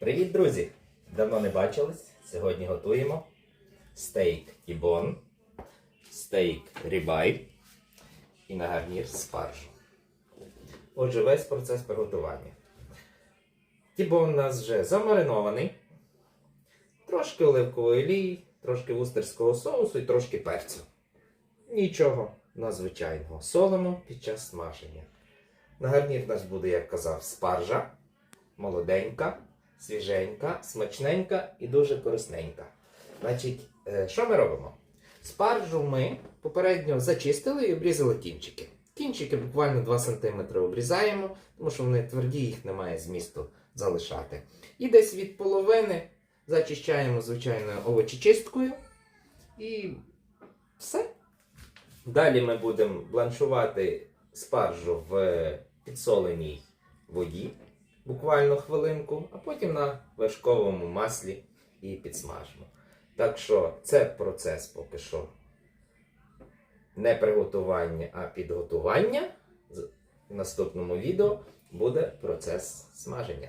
Привіт, друзі! Давно не бачились. Сьогодні готуємо стейк тібон, стейк рібай і на гарнір спаржу. Отже, весь процес приготування. Тібон у нас вже замаринований, трошки оливкової олії, трошки вустерського соусу і трошки перцю. Нічого надзвичайного. Солимо під час смаження. На гарнір у нас буде, як казав, спаржа, молоденька, свіженька, смачненька і дуже корисненька. Значить, е, що ми робимо? Спаржу ми попередньо зачистили і обрізали кінчики. Кінчики буквально 2 см обрізаємо, тому що вони тверді, їх немає змісту залишати. І десь від половини зачищаємо звичайною овочечисткою. І все. Далі ми будемо бланшувати спаржу в підсоленій воді, буквально хвилинку, а потім на вершковому маслі і підсмажимо. Так що це процес поки що не приготування, а підготування. В наступному відео буде процес смаження.